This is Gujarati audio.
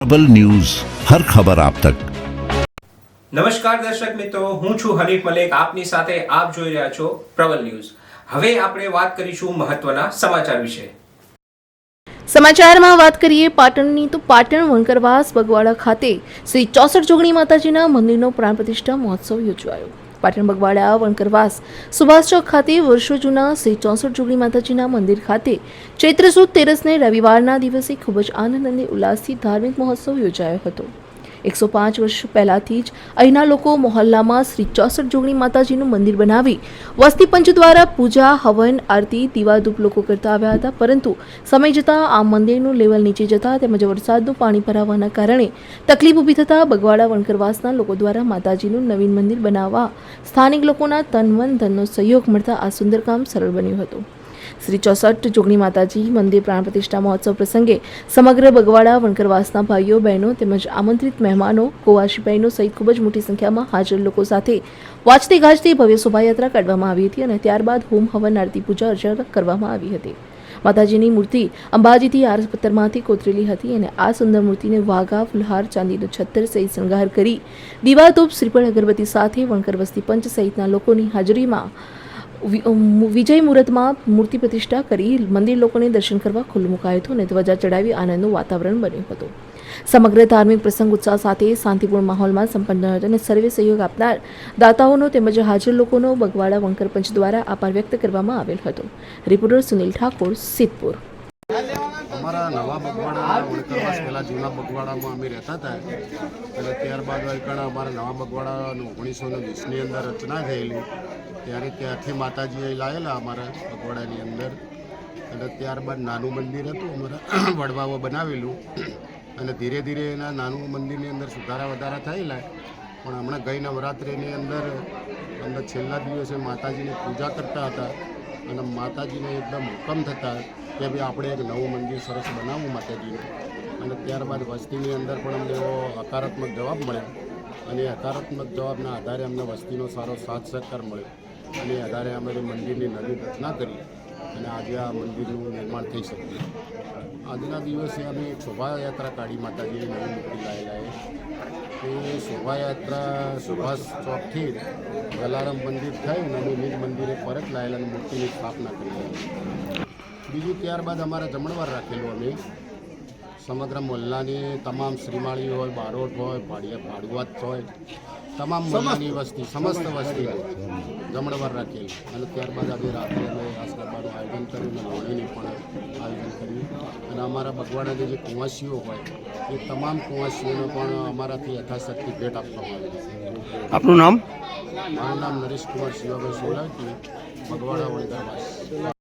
પ્રબલ ન્યૂઝ હર ખબર આપ તક નમસ્કાર દર્શક મિત્રો હું છું હરીફ મલેક આપની સાથે આપ જોઈ રહ્યા છો પ્રબલ ન્યૂઝ. હવે આપણે વાત કરીશું મહત્વના સમાચાર વિશે. સમાચારમાં વાત કરીએ પાટણની તો પાટણ વણકરવાસ બગવાડા ખાતે શ્રી ચોસઠ જોગણી માતાજીના મંદિરનો પ્રાણ પ્રતિષ્ઠા મહોત્સવ યોજાયો. પાટણ બગવાડા વણકરવાસ સુભાષ ચોક ખાતે વર્ષો જૂના શ્રી ચોસઠ જુગણી માતાજીના મંદિર ખાતે ચૈત્ર સુદ તેરસને રવિવારના દિવસે ખૂબ જ આનંદ અને ઉલ્લાસથી ધાર્મિક મહોત્સવ યોજાયો હતો. એકસો પાંચ વર્ષ પહેલાથી જ અહીંના લોકો મોહલ્લામાં શ્રી ચોસઠ જોગણી માતાજીનું મંદિર બનાવી વસ્તી પંચ દ્વારા પૂજા, હવન, આરતી, દીવાધૂપ લોકો કરતા આવ્યા હતા. પરંતુ સમય જતાં આ મંદિરનું લેવલ નીચે જતા તેમજ વરસાદનું પાણી ભરાવાના કારણે તકલીફ ઊભી થતાં બગવાડા, વણકરવાસના લોકો દ્વારા માતાજીનું નવીન મંદિર બનાવવા સ્થાનિક લોકોના તન મન, ધનનો સહયોગ મળતા આ સુંદર કામ સરળ બન્યું હતું. શ્રી ચોસઠ જોગણી માતાજી મંદિર પ્રાણ પ્રતિષ્ઠા મહોત્સવ પ્રસંગે સમગ્ર બગવાડા, વણકરવાસના ભાઈઓ, બહેનો તેમજ આમંત્રિત મહેમાનો, કોવાશી સહિત ખૂબ જ મોટી સંખ્યામાં હાજર લોકો સાથે વાંચતી ગાજતી ભવ્ય શોભાયાત્રા કાઢવામાં આવી હતી અને ત્યારબાદ હોમ હવન, આરતી પૂજા અર્ચના કરવામાં આવી હતી. માતાજીની મૂર્તિ અંબાજીથી આર પથ્થરમાંથી કોતરેલી હતી અને આ સુંદર મૂર્તિને વાઘા, ફુલહાર, ચાંદીનો છત્તર સહિત શણગાર કરી દીવાધૂપ શ્રીફળ, અગરબત્તી સાથે વણકર વસ્તી પંચ સહિતના લોકોની હાજરીમાં વિજય મુહૂર્તમાં મૂર્તિ પ્રતિષ્ઠા કરી મંદિર લોકોને દર્શન કરવા ખુલ્લું મુકાયું હતું અને ધ્વજા ચડાવી આનંદનું વાતાવરણ બન્યું હતું. સમગ્ર ધાર્મિક પ્રસંગ ઉત્સાહ સાથે શાંતિપૂર્ણ માહોલમાં સંપન્ન હતો અને સર્વે સહયોગ આપનાર દાતાઓનો તેમજ હાજર લોકોનો બગવાડા વંકર પંચ દ્વારા આભાર વ્યક્ત કરવામાં આવેલ હતો. રિપોર્ટર સુનિલ ઠાકોર, સિદ્ધપુર. અમારા નવા બગવાડા વણકરવાસ પહેલાં જૂના બગવાડામાં અમે રહેતા હતા. અને ત્યારબાદ વળકણ અમારા નવા બગવાડા ઓગણીસો ને વીસની અંદર રચના થયેલી. ત્યારે ત્યાંથી માતાજીએ લાવેલા અમારા બગવાડાની અંદર. અને ત્યારબાદ નાનું મંદિર હતું, અમારા વડવાઓ બનાવેલું. અને ધીરે ધીરે એના નાનું મંદિરની અંદર સુધારા વધારા થયેલા. પણ હમણાં ગઈ નવરાત્રિની અંદર અંદર છેલ્લા દિવસે માતાજીની પૂજા કરતા હતા. અને માતાજીને એકદમ હુકમ થતા કે ભાઈ આપણે એક નવું મંદિર સરસ બનાવવું માતાજીનું. અને ત્યારબાદ વસ્તીની અંદર પણ અમને એવો હકારાત્મક જવાબ મળ્યો. અને હકારાત્મક જવાબના આધારે અમને વસ્તીનો સારો સાથ સહકાર મળ્યો. અને આધારે અમે મંદિરની નવી રચના કરી અને આજે આ મંદિરનું નિર્માણ થઈ શક્યું આજના દિવસે અમે શોભાયાત્રા કાઢી માતાજીની નવી મૂર્તિ લાવેલા એ શોભાયાત્રા સુભાષ ચોકથી જલારામ મંદિર થયું અને નિજ મંદિરે પરત લાવેલા અને મૂર્તિની સ્થાપના કરી. બીજું ત્યારબાદ અમારે જમણવાર રાખેલું અમે. સમગ્ર મોલ્લાની તમામ શ્રીમાળી હોય બારોટ હોય ભાડિયા ભાડુઆત હોય તમામ મોલ્લાની વસ્તી સમસ્ત વસ્તી જમણવાર રાખેલી. અને ત્યારબાદ આજે રાત્રે અમે રાસ ગરબાનું આયોજન કર્યું અને લોણીની પણ આયોજન કર્યું. અને અમારા બગવાડાના જે કુંવાસીઓ હોય એ તમામ કુંવાસીઓને પણ અમારાથી યથાશક્તિ ભેટ આપવામાં આવી આપનું નામ? મારું નામ નરેશ કુમાર શિવાભાઈ સોલંકી બગવાડા વણકરવાસ